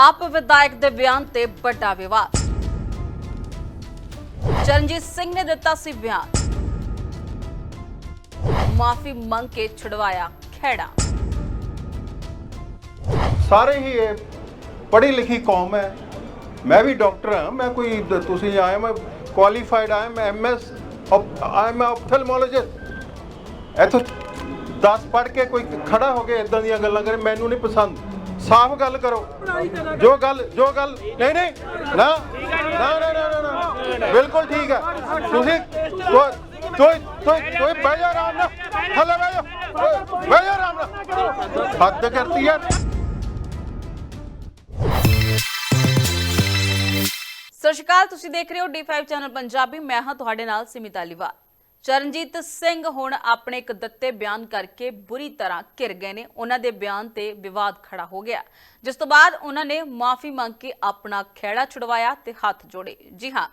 ਆਪ ਵਿਧਾਇਕ ਦੇ ਬਿਆਨ ਤੇ ਵੱਡਾ ਵਿਵਾਦ। ਚਰਨਜੀਤ ਸਿੰਘ ਨੇ ਦਿੱਤਾ ਸੀ ਬਿਆਨ। ਮਾਫੀ ਮੰਗ ਕੇ ਛੁਡਵਾਇਆ ਖਹਿੜਾ। ਸਾਰੇ ਹੀ ਇਹ ਪੜ੍ਹੀ ਲਿਖੀ ਕੌਮ ਹੈ। ਮੈਂ ਵੀ ਡਾਕਟਰ ਹਾਂ, ਮੈਂ ਕੋਈ ਤੁਸੀਂ ਆਏ ਮੈਂ ਕੁਆਲੀਫਾਈਡ ਆਇਆ ਮੈਂ ਐਮਐਸ ਆਈ ਐਮ ਆਪਥਲਮੋਲੋਜਿਸਟ ਇਥੋਂ 10 ਪੜ੍ਹ ਕੇ ਕੋਈ ਖੜਾ ਹੋ ਕੇ ਇਦਾਂ ਦੀਆਂ ਗੱਲਾਂ ਕਰੇ, ਮੈਨੂੰ ਨਹੀਂ ਪਸੰਦ। ਸਾਫ਼ ਗੱਲ ਕਰੋ। ਜੋ ਗੱਲ ਜੋ ਗੱਲ ਨਹੀਂ ਨਹੀਂ ਨਾ ਨਾ ਨਾ ਨਾ ਨਾ, ਨਾ। ਬਿਲਕੁਲ ਠੀਕ ਹੈ। ਤੁਸੀਂ ਕੋਈ ਕੋਈ ਕੋਈ ਕੋਈ ਬਹਿ ਜਾ ਆਰਾਮ ਨਾਲ। ਥੱਲੇ ਬਹਿ ਜਾ। ਓਏ, ਬਹਿ ਜਾ ਆਰਾਮ ਨਾਲ। ਹੱਦ ਕਰਤੀ ਯਾਰ। ਸਤਿ ਸ਼੍ਰੀ ਅਕਾਲ ਤੁਸੀਂ ਦੇਖ ਰਹੇ ਹੋ D5 ਚੈਨਲ ਪੰਜਾਬੀ। ਮੈਂ ਹਾਂ ਤੁਹਾਡੇ ਨਾਲ ਸਿਮਿਤ ਅਲੀਵਾਲ। ਚਰਨਜੀਤ ਸਿੰਘ ਹੁਣ ਆਪਣੇ ਇੱਕ ਦਿੱਤੇ ਬਿਆਨ ਕਰਕੇ ਬੁਰੀ ਤਰ੍ਹਾਂ ਘਿਰ ਗਏ ਨੇ। ਉਹਨਾਂ ਦੇ ਬਿਆਨ ਤੇ ਵਿਵਾਦ ਖੜਾ ਹੋ ਗਿਆ। ਜਿਸ ਤੋਂ ਬਾਅਦ ਉਹਨਾਂ ਨੇ ਮਾਫੀ ਮੰਗ ਕੇ ਆਪਣਾ ਖਹਿੜਾ ਛੁਡਵਾਇਆ ਤੇ ਹੱਥ ਜੋੜੇ। ਜੀ ਹਾਂ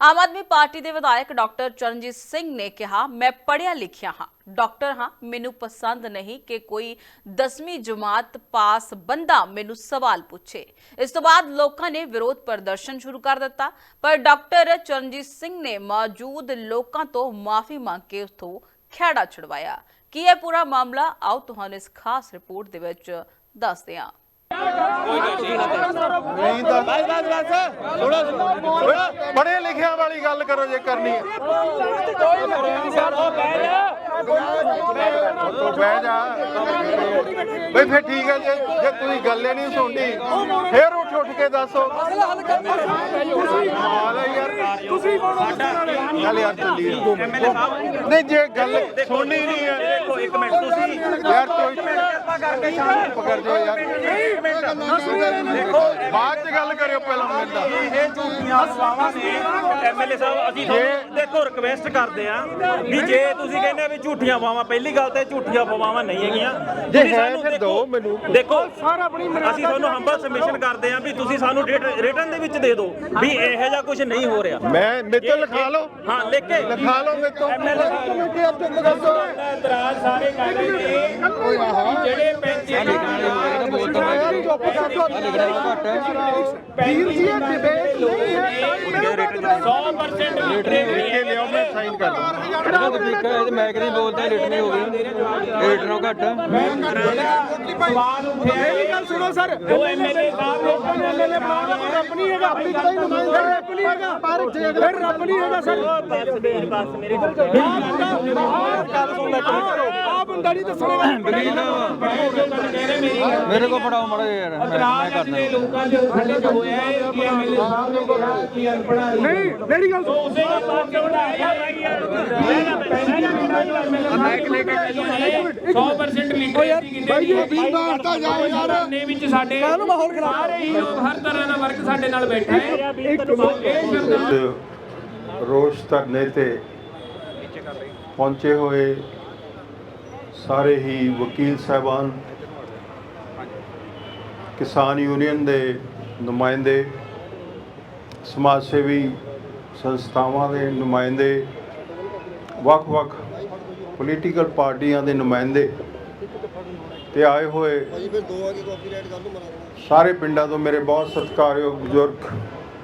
ਆਮ ਆਦਮੀ ਪਾਰਟੀ ਦੇ ਵਿਧਾਇਕ ਡਾਕਟਰ ਚਰਨਜੀਤ ਸਿੰਘ ਨੇ ਕਿਹਾ, ਮੈਂ ਪੜ੍ਹਿਆ ਲਿਖਿਆ ਹਾਂ। ਡਾਕਟਰ ਹਾਂ, ਮੈਨੂੰ ਪਸੰਦ ਨਹੀਂ ਕਿ ਕੋਈ 10ਵੀਂ ਜਮਾਤ ਪਾਸ ਬੰਦਾ ਮੈਨੂੰ ਸਵਾਲ ਪੁੱਛੇ। ਇਸ ਤੋਂ ਬਾਅਦ ਲੋਕਾਂ ਨੇ ਵਿਰੋਧ ਪ੍ਰਦਰਸ਼ਨ ਸ਼ੁਰੂ ਕਰ ਦਿੱਤਾ, ਪਰ ਡਾਕਟਰ ਚਰਨਜੀਤ ਸਿੰਘ ਨੇ ਮੌਜੂਦ ਲੋਕਾਂ ਤੋਂ ਮਾਫੀ ਮੰਗ ਕੇ ਉਸ ਤੋਂ ਛੁਡਵਾਇਆ। ਕੀ ਹੈ ਪੂਰਾ ਮਾਮਲਾ? ਆਓ ਤੁਹਾਨੂੰ ਇਸ ਖਾਸ ਰਿਪੋਰਟ ਦੇ ਵਿੱਚ ਦੱਸਦੇ ਹਾਂ। ਨਹੀਂ ਤਾਂ ਪੜ੍ਹੇ ਲਿਖਿਆ ਵਾਲੀ ਗੱਲ ਕਰੋ ਜੇ ਕਰਨੀ ਹੈ। ਤੋ ਬਹਿ ਜਾ। ਬਈ ਫਿਰ ਠੀਕ ਹੈ ਜੇ ਜੇ ਤੁਸੀਂ ਗੱਲ ਹੀ ਨਹੀਂ ਸੁਣਦੀ ਫਿਰ ਉੱਠ ਉੱਠ ਕੇ ਦੱਸੋ। ਕਮਾਲ ਹੈ ਯਾਰ। ਤੁਸੀਂ ਚੱਲ ਯਾਰ ਚੱਲੀ ਨਹੀਂ ਜੇ ਗੱਲ ਸੁਣਨੀ ਨਹੀਂ ਹੈ। ਦੇਖੋ ਇੱਕ ਮਿੰਟ ਤੁਸੀਂ ਯਾਰ ਕੋਈ ਕਰਕੇ ਸ਼ਾਂਤ ਪਕੜ ਜਾਓ ਯਾਰ। ਇੱਕ ਮਿੰਟ। ਬਾਅਦ ਚ ਗੱਲ ਕਰਿਓ ਪਹਿਲਾਂ ਨਾਲ ਇਹ ਝੂਠੀਆਂ ਅਫਵਾਹਾਂ ਨੇ। ਐਮਐਲਏ ਸਾਹਿਬ ਅਸੀਂ ਤੁਹਾਨੂੰ ਦੇਖੋ ਰਿਕਵੈਸਟ ਕਰਦੇ ਆ ਵੀ ਜੇ ਤੁਸੀਂ ਕਹਿੰਦੇ ਆ ਵੀ ਝੂਠੀਆਂ ਅਫਵਾਹਾਂ ਪਹਿਲੀ ਗੱਲ ਤੇ ਝੂਠੀਆਂ ਅਫਵਾਹਾਂ ਨਹੀਂ ਹੈਗੀਆਂ। ਜੇ ਹੈ ਸਾਨੂੰ ਫਿਰ ਦੇਖੋ- ਦਿਓ ਮੈਨੂੰ। ਦੇਖੋ ਅਸੀਂ ਤੁਹਾਨੂੰ ਹੰਬਲ ਸਬਮਿਸ਼ਨ ਕਰਦੇ ਆ ਵੀ ਤੁਸੀਂ ਸਾਨੂੰ ਰਿਟਰਨ ਦੇ ਵਿੱਚ ਦੇ ਦਿਓ ਵੀ ਇਹੋ ਜਿਹਾ ਕੁਝ ਨਹੀਂ ਹੋ ਰਿਹਾ। ਮੈਂ ਮੇਰੇ ਤੋਂ ਲਿਖਾ ਲਓ। ਹਾਂ ਲਿਖ ਕੇ। ਲਿਖਾ ਲਓ ਮੇਰੇ ਤੋਂ। ਕਮੇਟੀ ਆਪ ਚੁੱਪ ਦੱਸੋ ਇਤਰਾਜ਼ ਸਾਰੇ ਕਰ ਰਹੇ ਨੇ ਜਿਹੜੇ ਪੈਂਚੇ ਵੀਰ ਜੀ ਇਹ ਡਿਬੇਟ ਨਹੀਂ ਹੈ 100% ਲੀਟਰੇ ਲਿਖ ਕੇ ਲਿਆਓ ਮੈਂ ਸਾਈਨ ਕਰ ਦੂੰ ਮੈਂ ਕਦੀ ਬੋਲਦਾ ਲੇਟ ਨਹੀਂ ਹੋ ਗਏ ਲੇਟ ਨੂੰ ਘੱਟ। ਸਵਾਲ ਉੱਠਿਆ ਮੇਰੀ ਗੱਲ ਸੁਣੋ ਸਰ ਦੋ ਐਮਐਲਏ ਸਾਹਿਬ ਨੇ ਐਮਐਲਏ ਕੇ ਰੱਬ ਨਹੀਂ ਹੈਗਾ ਆਪਣੀ ਕਦਾਈ ਨੁਮਾਇੰਦਾ ਰੱਬ ਨਹੀਂ ਹੈਗਾ। ਪਰ ਫਿਰ ਰੱਬ ਨਹੀਂ ਹੈਗਾ ਸਰ ਬਸ ਮੇਰੀ ਬਸ ਮੇਰੇ ਆ ਬੰਦਾ ਨਹੀਂ ਦੱਸਣਾ। ਮੇਰੇ ਕੋਲ ਫੜਾਓ ਮੜਾ ਯਾਰ ਮੈਂ ਮੈਂ ਇਤਰਾਜ਼ ਕਰਦਾ। ਨੇ ਲੋਕਾਂ ਦੇ ਸਾਡੇ ਤੋਂ ਹੋਇਆ ਹੈ ਕਿ ਐਮਐਲਏ ਸਾਹਿਬ ਨੇ ਕਿਹਾ ਕਿ ਅਨਪੜਾ ਨਹੀਂ ਮੇਰੀ ਗੱਲ ਉਸੇ ਦਾ ਬਾਤ ਕੇ ਵਧਾਇਆ ਮਾਈਕ ਲੈ ਕੇ 100% ਲੀਟਰ ਦੀ ਭਾਈ ਇਹ ਵੀ ਮਾਰਤਾ ਜਾਓ ਯਾਰ। ਨੇ ਵਿੱਚ ਸਾਡੇ ਕਾਹਨੂੰ ਮਾਹੌਲ ਖਰਾਬ ਸਾਰੇ ਹੀ? ਲੋਕ ਹਰ ਤਰ੍ਹਾਂ ਦਾ ਵਰਕ ਸਾਡੇ ਨਾਲ ਬੈਠਾ ਹੈ। ਇੱਕ ਰੋਸ਼ ਧਰਨੇ ਤੇ ਪਹੁੰਚੇ ਹੋਏ ਸਾਰੇ ਹੀ ਵਕੀਲ ਸਾਹਿਬਾਨ, ਕਿਸਾਨ ਯੂਨੀਅਨ ਦੇ ਨੁਮਾਇੰਦੇ, ਸਮਾਜ ਸੇਵੀ ਸੰਸਥਾਵਾਂ ਦੇ ਨੁਮਾਇੰਦੇ, ਵੱਖ-ਵੱਖ ਪੋਲੀਟੀਕਲ ਪਾਰਟੀਆਂ ਦੇ ਨੁਮਾਇੰਦੇ ਤੇ ਆਏ ਹੋਏ ਸਾਰੇ ਪਿੰਡਾਂ ਤੋਂ ਮੇਰੇ ਬਹੁਤ ਸਤਿਕਾਰਯੋਗ ਬਜ਼ੁਰਗ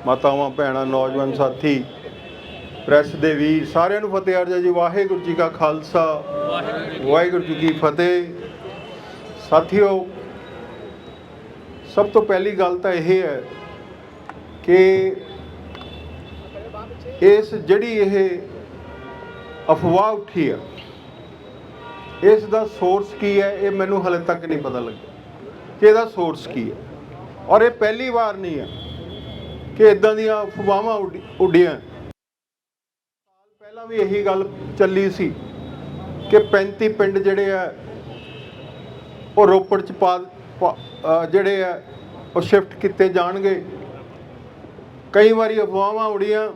ਮਾਤਾਵਾਂ, ਭੈਣਾਂ, ਨੌਜਵਾਨ ਸਾਥੀ ਪ੍ਰੈਸ ਦੇ ਵੀ ਸਾਰਿਆਂ ਨੂੰ ਫਤਿਹ, ਅਰਜ਼ਾ ਜੀ। ਵਾਹਿਗੁਰੂ ਜੀ ਕਾ ਖਾਲਸਾ। ਵਾਹਿਗੁਰੂ ਜੀ ਕੀ ਫਤਿਹ। ਸਾਥੀਓ, ਸਭ ਤੋਂ ਪਹਿਲੀ ਗੱਲ ਤਾਂ ਇਹ ਹੈ ਕਿ ਇਸ ਜਿਹੜੀ ਇਹ ਅਫਵਾਹ ਉੱਠੀ ਆ, ਇਸ ਦਾ ਸੋਰਸ ਕੀ ਹੈ, ਇਹ ਮੈਨੂੰ ਹਲੇ ਤੱਕ ਨਹੀਂ ਪਤਾ ਲੱਗਿਆ ਕਿ ਇਹਦਾ ਸੋਰਸ ਕੀ ਹੈ। ਔਰ ਇਹ ਪਹਿਲੀ ਵਾਰ ਨਹੀਂ ਹੈ ਕਿ ਇਦਾਂ ਦੀਆਂ ਅਫਵਾਹਾਂ ਉੱਡੀ- ਉੱਡੀਆਂ। ਪਹਿਲਾਂ ਵੀ ਇਹੀ ਗੱਲ ਚੱਲੀ ਸੀ ਕਿ 35 ਪਿੰਡ ਜਿਹੜੇ ਆ, ਉਹ ਰੋਪੜ ਚ ਪਾ ਜਿਹੜੇ ਆ, ਉਹ ਸ਼ਿਫਟ ਕੀਤੇ ਜਾਣਗੇ। ਕਈ ਵਾਰੀ ਅਫਵਾਹਾਂ ਉੜੀਆਂ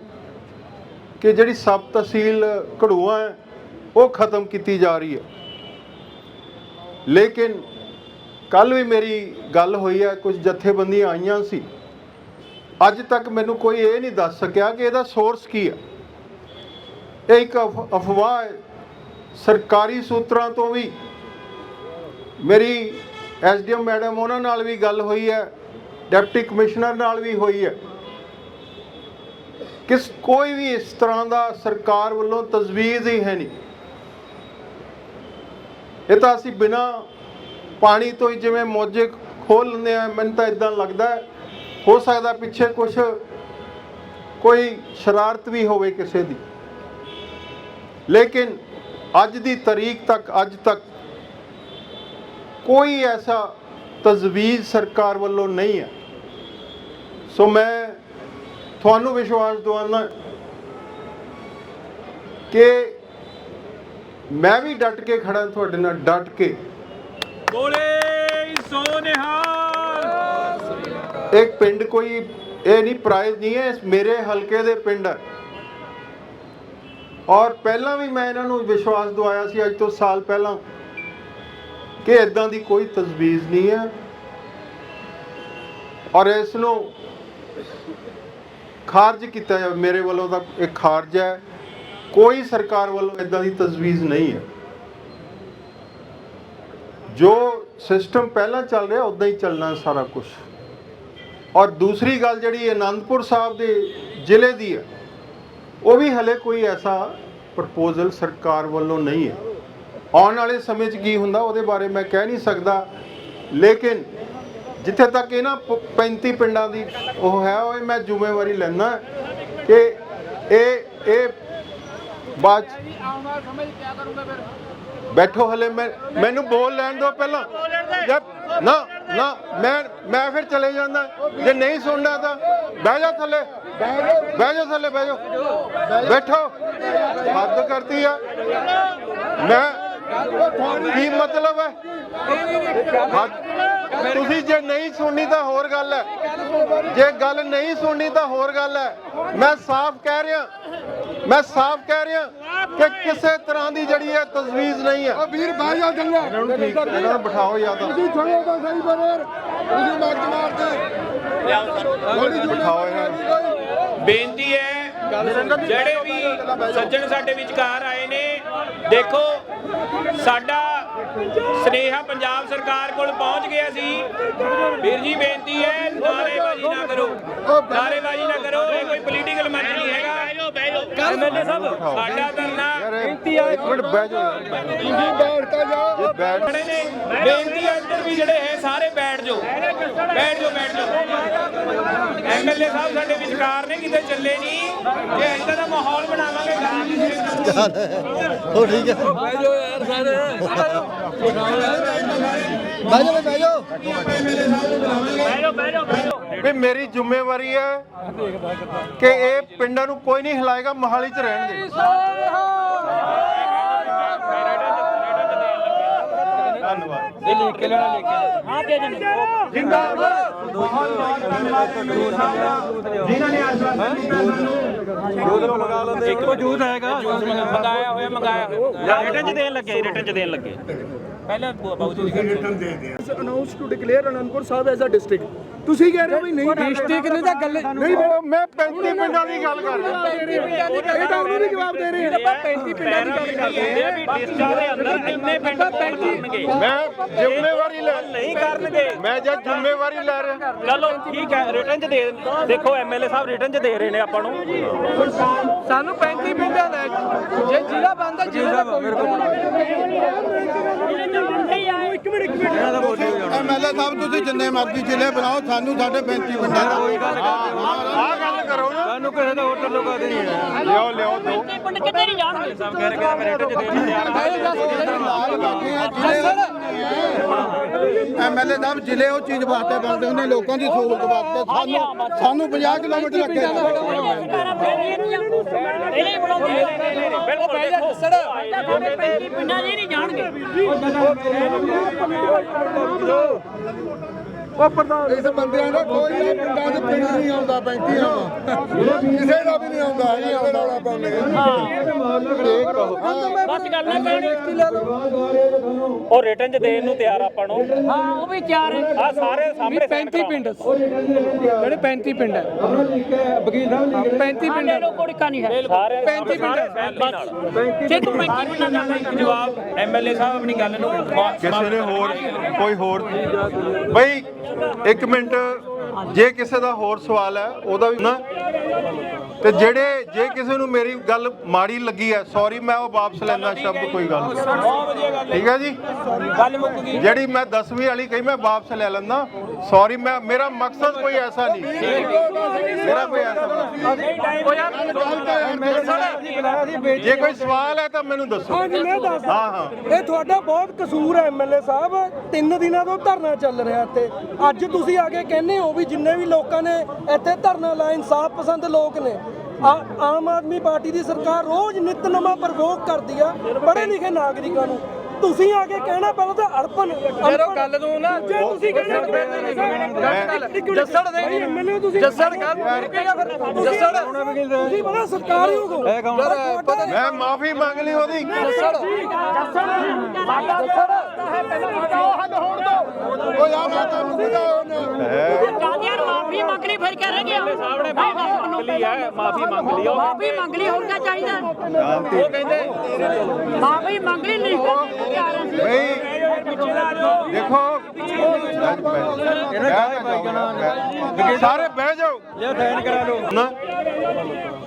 ਕਿ ਜਿਹੜੀ ਸਬ ਤਹਿਸੀਲ ਘੜੂਆ ਹੈ, ਉਹ ਖਤਮ ਕੀਤੀ ਜਾ ਰਹੀ ਹੈ। ਲੇਕਿਨ ਕੱਲ ਵੀ ਮੇਰੀ ਗੱਲ ਹੋਈ ਹੈ, ਕੁਝ ਜਥੇਬੰਦੀਆਂ ਆਈਆਂ ਸੀ। ਅੱਜ ਤੱਕ ਮੈਨੂੰ ਕੋਈ ਇਹ ਨਹੀਂ ਦੱਸ ਸਕਿਆ ਕਿ ਇਹਦਾ ਸੋਰਸ ਕੀ ਹੈ। ਇਹ ਇੱਕ ਅਫ- ਅਫਵਾਹ ਹੈ। ਸਰਕਾਰੀ ਸੂਤਰਾਂ ਤੋਂ ਵੀ। ਮੇਰੀ ਐਸਡੀਐਮ ਮੈਡਮ ਉਹਨਾਂ ਨਾਲ ਵੀ ਗੱਲ ਹੋਈ ਹੈ। ਡਿਪਟੀ ਕਮਿਸ਼ਨਰ ਨਾਲ ਵੀ ਹੋਈ ਹੈ। ਕਿਸ, ਕੋਈ ਵੀ ਇਸ ਤਰ੍ਹਾਂ ਦਾ ਸਰਕਾਰ ਵੱਲੋਂ ਤਜਵੀਜ਼ ਹੀ ਹੈ ਨਹੀਂ। ਇਹ ਤਾਂ ਅਸੀਂ ਬਿਨਾ ਪਾਣੀ ਤੋਂ ਹੀ ਜਿਵੇਂ ਮੋਜੇ ਖੋਲ ਲੈਂਦੇ ਆ ਮੈਨੂੰ ਤਾਂ ਇਦਾਂ ਲੱਗਦਾ ਹੋ। ਸਕਦਾ ਪਿੱਛੇ ਕੁਝ ਕੋਈ ਸ਼ਰਾਰਤ ਵੀ ਹੋਵੇ ਕਿਸੇ ਦੀ। ਲੇਕਿਨ ਅੱਜ ਦੀ ਤਾਰੀਖ ਤੱਕ ਅੱਜ ਤੱਕ ਕੋਈ ਐਸਾ ਤਜਵੀਜ਼ ਸਰਕਾਰ ਵੱਲੋਂ ਨਹੀਂ ਹੈ। ਸੋ ਮੈਂ ਤੁਹਾਨੂੰ ਵਿਸ਼ਵਾਸ ਦਿਵਾਉਣਾ ਕਿ ਮੈਂ ਵੀ ਡਟ ਕੇ ਖੜਾ ਤੁਹਾਡੇ ਨਾਲ ਡਟ ਕੇ। ਬੋਲੇ ਸੋ ਨਿਹਾਲ ਇੱਕ ਪਿੰਡ ਕੋਈ ਇਹ ਨਹੀਂ ਪ੍ਰਾਈਜ਼ ਨਹੀਂ ਹੈ ਇਸ ਮੇਰੇ ਹਲਕੇ ਦੇ ਪਿੰਡ ਹੈ। ਔਰ ਪਹਿਲਾਂ ਵੀ ਮੈਂ ਇਹਨਾਂ ਨੂੰ ਵਿਸ਼ਵਾਸ ਦਵਾਇਆ ਸੀ, ਅੱਜ ਤੋਂ ਸਾਲ ਪਹਿਲਾਂ ਕਿ ਇਦਾਂ ਦੀ ਕੋਈ ਤਜਵੀਜ਼ ਨਹੀਂ ਹੈ। ਔਰ ਇਸ ਨੂੰ ਖਾਰਜ ਕੀਤਾ ਜਾਵੇ, ਮੇਰੇ ਵੱਲੋਂ ਤਾਂ ਇਹ ਖਾਰਜ ਹੈ। ਕੋਈ ਸਰਕਾਰ ਵੱਲੋਂ ਇਦਾਂ ਦੀ ਤਜਵੀਜ਼ ਨਹੀਂ ਹੈ। ਜੋ ਸਿਸਟਮ ਪਹਿਲਾਂ ਚੱਲ ਰਿਹਾ ਉਦਾਂ ਹੀ ਚੱਲਣਾ ਸਾਰਾ ਕੁਝ ਔਰ ਦੂਸਰੀ ਗੱਲ ਜਿਹੜੀ ਆਨੰਦਪੁਰ ਸਾਹਿਬ ਦੇ ਜ਼ਿਲ੍ਹੇ ਦੀ ਹੈ ਉਹ ਵੀ ਹਲੇ ਕੋਈ ਐਸਾ ਪ੍ਰਪੋਜ਼ਲ ਸਰਕਾਰ ਵੱਲੋਂ ਨਹੀਂ ਹੈ। ਆਉਣ ਵਾਲੇ ਸਮੇਂ 'ਚ ਕੀ ਹੁੰਦਾ ਉਹਦੇ ਬਾਰੇ ਮੈਂ ਕਹਿ ਨਹੀਂ ਸਕਦਾ। ਲੇਕਿਨ ਜਿੱਥੇ ਤੱਕ ਇਹਨਾਂ ਪ- 35 ਪਿੰਡਾਂ ਦੀ ਉਹ ਹੈ, ਉਹ ਮੈਂ ਜ਼ਿੰਮੇਵਾਰੀ ਲੈਣਾ ਕਿ ਇਹ ਇਹ ਬਾਅਦ 'ਚ- ਬੈਠੋ ਹਲੇ, ਮੈਂ, ਮੈਨੂੰ ਬੋਲ ਲੈਣ ਦਿਓ ਪਹਿਲਾਂ। ਨਾ ਨਾ, ਮੈਂ ਮੈਂ ਫਿਰ ਚਲੇ ਜਾਂਦਾ। ਜੇ ਨਹੀਂ ਸੁਣਦਾ ਤਾਂ ਬਹਿ ਜਾ ਥੱਲੇ। ਬਹਿ ਜਾ ਥੱਲੇ ਬਹਿ ਜਾ ਬੈਠੋ। ਹੱਦ ਕਰਤੀ ਆ। ਮੈਂ ਕੀ ਮਤਲਬ ਹੈ? ਤੁਸੀਂ ਜੇ ਨਹੀਂ ਸੁਣਨੀ ਤਾਂ ਹੋਰ ਗੱਲ ਹੈ। ਜੇ ਗੱਲ ਨਹੀਂ ਸੁਣਨੀ ਤਾਂ ਹੋਰ ਗੱਲ ਹੈ। ਮੈਂ ਸਾਫ਼ ਕਹਿ ਰਿਹਾ। ਮੈਂ ਸਾਫ਼ ਕਹਿ ਰਿਹਾ ਕਿ ਕਿਸੇ ਤਰ੍ਹਾਂ ਦੀ ਜਿਹੜੀ ਹੈ ਤਜਵੀਜ਼ ਨਹੀਂ ਹੈ। ਵੀਰ ਬਾਹਰ ਜਾ ਜੰਗਾ ਇਹਨਾਂ ਨੂੰ ਬਿਠਾਓ ਜਾਂ ਤਾਂ। ਤੁਸੀਂ ਛੋੜੋ ਤਾਂ ਸਹੀ ਬਰਰ। ਤੁਸੀਂ ਮੱਤ ਮਾਰਦੇ। ਬਿਠਾਓ ਇਹਨਾਂ ਨੂੰ। ਬੇਨਤੀ ਹੈ, ਜਿਹੜੇ ਵੀ ਸੱਜਣ ਸਾਡੇ ਵਿਚਕਾਰ ਆਏ ਨੇ, ਦੇਖੋ, ਸਾਡਾ ਸਨੇਹਾ ਪੰਜਾਬ ਸਰਕਾਰ ਕੋਲ ਪਹੁੰਚ ਗਿਆ ਸੀ। ਵੀਰ ਜੀ, ਬੇਨਤੀ ਹੈ, ਨਾਰੇਬਾਜ਼ੀ ਨਾ ਕਰੋ। ਨਾਰੇਬਾਜ਼ੀ ਨਾ ਕਰੋ, ਇਹ ਕੋਈ ਪੋਲੀਟੀਕਲ ਮੰਚ ਨਹੀਂ ਐਮਐਲਏ ਸਾਹਿਬ ਸਾਡਾ ਧਰਨਾ ਯਾਰ ਇਹ- ਇੱਕ ਮਿੰਟ ਬਹਿ ਜਾਓ। ਯਾਰ। ਤੁਸੀਂ ਬੈਠ ਤਾਂ ਜਾਓ। ਇਹ ਬੈਠ ਖੜੇ ਨੇ। ਬੇਨਤੀ ਹੈ ਇੱਧਰ ਵੀ ਜਿਹੜੇ ਹੈ ਸਾਰੇ ਬੈਠ ਜਾਓ। ਬੈਠ ਜਾਓ ਬੈਠ ਜਾਓ। ਐਮਐਲਏ ਸਾਹਿਬ ਸਾਡੇ ਵਿਚਕਾਰ ਨੇ ਕਿਤੇ ਚੱਲੇ ਨਹੀਂ ਜੇ ਇੱਦਾਂ ਦਾ ਮਾਹੌਲ ਬਣਾਵਾਂਗੇ ਹੋ ਠੀਕ ਹੈ। ਬਹਿ ਜਾਓ ਯਾਰ ਸਾਰੇ। ਬਹਿ ਜਾਓ ਬਹਿ ਜਾਓ। ਵੀ ਮੇਰੀ ਜ਼ਿੰਮੇਵਾਰੀ ਹੈ ਕਿ ਇਹ ਪਿੰਡਾਂ ਨੂੰ ਕੋਈ ਨਹੀਂ ਹਿਲਾਏਗਾ ਮਹਾਲੀ 'ਚ ਰਹਿਣਗੇ। ਧੰਨਵਾਦ। ਇੱਕ ਵਜੂਦ ਹੈਗਾ ਮੰਗਾਇਆ ਹੋਇਆ ਮੰਗਾਇਆ ਹੋਇਆ ਰਿਟਰਨ ਚ ਦੇਣ ਲੱਗੇ ਰਿਟਰਨ ਚ ਦੇਣ ਲੱਗੇ ਪਹਿਲਾਂ ਬਾਬੂ ਜੀ announce to declare Anandpur Sahib as a district ਤੁਸੀਂ ਕਹਿ ਰਹੇ ਹੋ ਵੀ ਨਹੀਂ ਡਿਸਟ੍ਰਿਕਟ ਨੇ ਤਾਂ ਗੱਲ ਨਹੀਂ ਮੈਂ 35 ਪਿੰਡਾਂ ਦੀ ਗੱਲ ਕਰ ਰਿਹਾ ਇਹ ਤਾਂ ਉਹਨੂੰ ਵੀ ਜਵਾਬ ਦੇ ਰਹੇ। ਆਪਾਂ 35 ਪਿੰਡਾਂ ਦੀ ਗੱਲ ਕਰਦੇ ਇਹ ਵੀ ਡਿਸਟ੍ਰਿਕਟ ਦੇ ਅੰਦਰ ਇੰਨੇ ਪਿੰਡ ਕਰਨਗੇ? ਮੈਂ ਜ਼ਿੰਮੇਵਾਰੀ ਲੈ ਨਹੀਂ ਕਰਨਗੇ। ਮੈਂ ਜਦ ਜ਼ਿੰਮੇਵਾਰੀ ਲੈ ਰਿਹਾ। ਚਲੋ ਠੀਕ ਹੈ ਰਿਟਰਨ ਚ ਦੇ ਦੇਖੋ ਐਮਐਲਏ ਸਾਹਿਬ ਰਿਟਰਨ ਚ ਦੇ ਰਹੇ ਨੇ ਆਪਾਂ ਨੂੰ। ਸਾਨੂੰ 35 ਪਿੰਡਾਂ ਦਾ ਜੇ ਜ਼ਿਲ੍ਹਾ ਬੰਦਾ ਜ਼ਿਲ੍ਹਾ ਦਾ ਐਮਐਲਏ ਸਾਹਿਬ ਤੁਸੀਂ ਜਿੰਨੇ ਮਰਜ਼ੀ ਜ਼ਿਲ੍ਹੇ ਬਣਾਓ ਸਾਨੂੰ ਸਾਡੇ 35 ਪਿੰਡਾਂ ਦਾ ਆਹ ਗੱਲ ਕਰੋ ਨਾ ਸਾਨੂੰ ਕਿਸੇ ਦਾ ਹੋਟਲ ਲੋਕਾ ਦੇ ਨਹੀਂ ਹੈ ਲਿਆਓ ਲਿਆਓ ਦੋ ਪਿੰਡ ਕਿਤੇ ਨਹੀਂ ਜਾਣਗੇ ਸਭ ਕਹਿ ਰਹੇ ਕਿ ਮੈਂ ਰਿਟਰਨ ਚ ਦੇਣ ਤਿਆਰ ਐਮਐਲਏ ਸਾਹਿਬ ਜ਼ਿਲ੍ਹੇ ਉਹ ਚੀਜ਼ ਵਾਸਤੇ ਬਣਦੇ ਹੁੰਦੇ ਲੋਕਾਂ ਦੀ ਸਹੂਲਤ ਵਾਸਤੇ ਸਾਨੂੰ ਸਾਨੂੰ 50 ਕਿਲੋਮੀਟਰ ਅੱਗੇ ਇਹ ਨਹੀਂ ਬਣਾਉਂਦੇ ਬਿਲਕੁਲ ਦੇਖੋ ਸਾਡੇ ਪਿੰਡਾਂ ਦੇ ਨਹੀਂ ਜਾਣਗੇ ਇਸ ਬੰਦਿਆਂ ਦਾ ਕੋਈ ਵੀ ਪਿੰਡਾਂ 'ਚ ਪਿੰਡ ਨਹੀਂ ਆਉਂਦਾ 35 ਆਉਂਦਾ ਕਿਸੇ ਦਾ ਵੀ ਨਹੀਂ ਆਉਂਦਾ ਜੀ ਉਹਦੇ ਰੌਲਾ ਪਾਉਂਦੇ ਬਸ ਗੱਲ ਨਾ ਕਰਨੀ ਉਹ ਰਿਟਰਨ ਚ ਦੇਣ ਨੂੰ ਤਿਆਰ ਆਪਾਂ ਨੂੰ। ਹਾਂ ਉਹ ਵੀ ਤਿਆਰ ਹੈ। ਆ ਸਾਰੇ ਸਾਹਮਣੇ 35 ਪਿੰਡ ਜਿਹੜੇ 35 ਪਿੰਡ ਹੈ ਵਕੀਲ ਸਾਹਿਬ 35 ਪਿੰਡ ਸਾਡੇ ਲੋਕ ਕੋਈ ਕਾ ਨਹੀਂ ਹੈ। ਸਾਰੇ 35 ਪਿੰਡ ਨਾਲ। ਜੇ ਤੂੰ 35 ਪਿੰਡਾਂ ਦਾ ਇੱਕ ਜਵਾਬ ਐਮਐਲਏ ਸਾਹਿਬ ਆਪਣੀ ਗੱਲ ਨੂੰ ਕਿਸੇ ਨੇ ਹੋਰ ਕੋਈ ਹੋਰ ਬਈ ਇੱਕ ਮਿੰਟ ਜੇ ਕਿਸੇ ਦਾ ਹੋਰ ਸਵਾਲ ਹੈ ਉਹਦਾ ਵੀ ਨਾ ਤੇ ਜਿਹੜੇ ਜੇ ਕਿਸੇ ਨੂੰ ਮੇਰੀ ਗੱਲ ਮਾੜੀ ਲੱਗੀ ਹੈ ਸੌਰੀ ਮੈਂ ਉਹ ਵਾਪਸ ਲੈਣਾ ਸ਼ਬਦ ਕੋਈ ਗੱਲ ਨਹੀਂ। ਠੀਕ ਹੈ ਜੀ? ਗੱਲ ਮੁੱਕ ਗਈ ਜਿਹੜੀ ਮੈਂ 10ਵੀਂ ਵਾਲੀ ਕਹੀ ਮੈਂ ਵਾਪਸ ਲੈ ਲੈਂਦਾ। ਸੌਰੀ ਮੈਂ ਮੇਰਾ ਮਕਸਦ ਕੋਈ ਐਸਾ ਨਹੀਂ। ਮੇਰਾ ਕੋਈ ਐਸਾ ਨਹੀਂ। ਜੇ ਕੋਈ ਸਵਾਲ ਹੈ ਤਾਂ ਮੈਨੂੰ ਦੱਸੋ। ਹਾਂਜੀ ਮੈਂ ਦੱਸ ਹਾਂ ਹਾਂ। ਇਹ ਤੁਹਾਡਾ ਬਹੁਤ ਕਸੂਰ ਹੈ ਐਮਐਲਏ ਸਾਹਿਬ। ਤਿੰਨ ਦਿਨਾਂ ਤੋਂ ਧਰਨਾ ਚੱਲ ਰਿਹਾ ਇੱਥੇ। ਅੱਜ ਤੁਸੀਂ ਆ ਕੇ ਕਹਿੰਦੇ ਹੋ ਵੀ ਜਿੰਨੇ ਵੀ ਲੋਕਾਂ ਨੇ ਇੱਥੇ ਧਰਨਾ ਲਾਇਆ, ਇਨਸਾਫ ਪਸੰਦ ਲੋਕ ਨੇ। ਆਮ ਆਦਮੀ ਪਾਰਟੀ ਦੀ ਸਰਕਾਰ ਰੋਜ਼ ਨਿਤ ਨਵਾਂ ਪ੍ਰਵੋਕ ਕਰਦੀ ਆ, ਪੜ੍ਹੇ ਲਿਖੇ ਨਾਗਰਿਕਾਂ ਨੂੰ। ਤੁਸੀਂ ਆ ਕੇ ਕਹਿਣਾ ਪਹਿਲਾਂ ਤਾਂ ਅਰਪਨ ਜਦੋਂ ਗੱਲ ਨੂੰ ਨਾ ਜੇ ਤੁਸੀਂ ਕਹਿੰਦੇ ਜੱਸੜ ਦੇ ਐਮਐਲਏ ਤੁਸੀਂ ਜੱਸੜ ਗੱਲ ਜੱਸੜ। ਤੁਸੀਂ ਬੜਾ ਸਰਕਾਰੀ ਹੋ। ਇਹ ਕੌਣ? ਪਰ ਤੁਹਾਡਾ- ਮੈਂ ਮਾਫੀ ਮੰਗ ਲਈ ਉਹਦੀ। ਪਤਾ ਉਹਨੇ। ਦਾਦੀਆਂ ਨੂੰ ਮਾਫੀ ਮੰਗ ਲਈ ਫਿਰ ਕਰਾਂਗੇ ਸਾਹਿਬ ਨੇ ਮਾਫੀ ਮੰਗ ਲਈ ਹੈ ਮਾਫੀ ਮੰਗ ਲਈ ਉਹ ਮਾਫੀ ਮੰਗ ਲਈ ਹੋਰ ਕੀ ਚਾਹੀਦਾ? ਸ਼ਾਂਤੀ ਮਾਫੀ ਮੰਗ ਲਈ ਨਹੀਂ। ਬਈ ਦੇਖੋ ਬਹਿ ਸਾਰੇ ਬਹਿ ਜਾਓ। ਲਿਆ ਸਾਈਨ ਕਰਾ ਲਓ ਨਾ।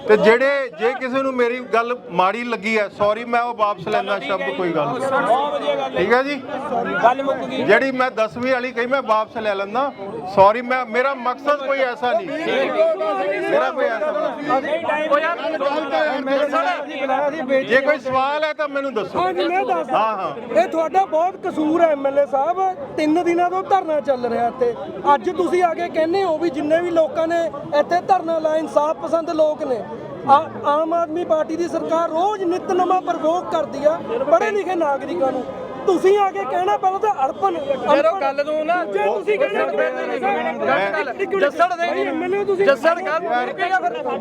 ਤੇ ਜਿਹੜੇ ਜੇ ਕਿਸੇ ਨੂੰ ਮੇਰੀ ਗੱਲ ਮਾੜੀ ਲੱਗੀ ਹੈ ਸੌਰੀ ਮੈਂ ਉਹ ਵਾਪਸ ਲੈਣਾ ਸ਼ਬਦ ਕੋਈ ਗੱਲ ਠੀਕ ਹੈ ਜੀ? ਗੱਲ ਮੁੱਕ ਗਈ ਜਿਹੜੀ ਮੈਂ 10ਵੀਂ ਵਾਲੀ ਕਹੀ ਮੈਂ ਵਾਪਸ ਲੈ ਲੈਂਦਾ। ਸੌਰੀ ਮੈਂ ਮੇਰਾ ਮਕਸਦ ਕੋਈ ਐਸਾ ਨਹੀਂ। ਮੇਰਾ ਕੋਈ ਐਸਾ ਨਹੀਂ। ਜੇ ਕੋਈ ਸਵਾਲ ਹੈ ਤਾਂ ਮੈਨੂੰ ਦੱਸ। ਹਾਂ ਹਾਂ। ਇਹ ਤੁਹਾਡਾ ਬਹੁਤ ਕਸੂਰ ਹੈ ਐਮਐਲਏ ਸਾਹਿਬ। ਤਿੰਨ ਦਿਨਾਂ ਤੋਂ ਧਰਨਾ ਚੱਲ ਰਿਹਾ ਇੱਥੇ। ਅੱਜ ਤੁਸੀਂ ਆ ਕੇ ਕਹਿੰਦੇ ਹੋ ਵੀ ਜਿੰਨੇ ਵੀ ਲੋਕਾਂ ਨੇ ਇੱਥੇ ਧਰਨਾ ਲਾਇਆ, ਇਨਸਾਫ ਪਸੰਦ ਲੋਕ ਨੇ। ਆਮ ਆਦਮੀ ਪਾਰਟੀ ਦੀ ਸਰਕਾਰ ਰੋਜ਼ ਨਿਤ ਨਵਾਂ ਪ੍ਰਵੋਕ ਕਰਦੀ ਆ, ਪੜ੍ਹੇ ਲਿਖੇ ਨਾਗਰਿਕਾਂ ਨੂੰ। ਤੁਸੀਂ ਆ ਕੇ ਕਹਿਣਾ ਪਹਿਲਾਂ ਤਾਂ ਅਰਪਨ ਜਦੋਂ ਗੱਲ ਨੂੰ ਨਾ ਜੇ ਤੁਸੀਂ ਕਹਿੰਦੇ ਜੱਸੜ ਦੇ ਐਮਐਲਏ ਤੁਸੀਂ ਜੱਸੜ ਗੱਲ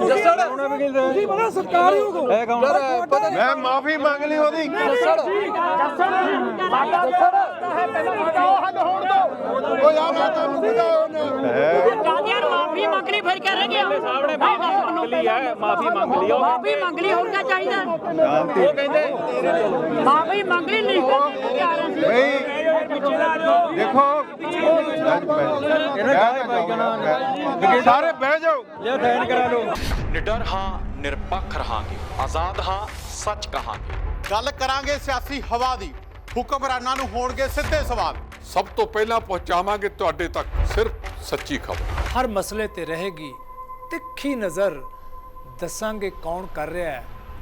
ਜੱਸੜ ਤੁਸੀਂ ਬੜਾ ਸਰਕਾਰੀ ਹੋ। ਇਹ ਕੌਣ? ਤੁਹਾਡਾ- ਮੈਂ ਮਾਫੀ ਮੰਗ ਲਈ ਉਹਦੀ। ਉਹ ਯਾਰ ਆ ਤੁਹਾਨੂੰ ਪਤਾ ਉਹਨੇ। ਦਾਦੀਆਂ ਨੂੰ ਮਾਫੀ ਮੰਗ ਲਈ ਫਿਰ ਮਾਫੀ ਮੰਗ ਲਈ ਹੈ ਮਾਫੀ ਮੰਗ ਲਈ ਉਹ ਮਾਫੀ ਮੰਗ ਲਈ ਹੋਰ ਕੀ ਚਾਹੀਦਾ? ਸ਼ਾਂਤੀ ਮਾਫੀ ਮੰਗ ਲਈ ਨਹੀਂ ਦੇਖੋ ਸਾਰੇ ਬਹਿ ਜਾਓ। ਲਿਆ ਸਾਈਨ ਕਰਾ ਲਓ। ਨਿਡਰ ਹਾਂ ਨਿਰਪੱਖ ਰਹਾਂਗੇ। ਆਜ਼ਾਦ ਹਾਂ ਸੱਚ ਕਹਾਂਗੇ। ਗੱਲ ਕਰਾਂਗੇ ਸਿਆਸੀ ਹਵਾ ਦੀ। ਹੁਕਮਰਾਨਾਂ ਨੂੰ ਹੋਣਗੇ ਸਿੱਧੇ ਸਵਾਲ। ਸਭ ਤੋਂ ਪਹਿਲਾਂ ਪਹੁੰਚਾਵਾਂਗੇ ਤੁਹਾਡੇ ਤੱਕ ਸਿਰਫ ਸੱਚੀ ਖਬਰ। ਹਰ ਮਸਲੇ ਤੇ ਰਹੇਗੀ ਤਿੱਖੀ ਨਜ਼ਰ। ਦੱਸਾਂਗੇ ਕੌਣ ਕਰ ਰਿਹਾ ਹੈ।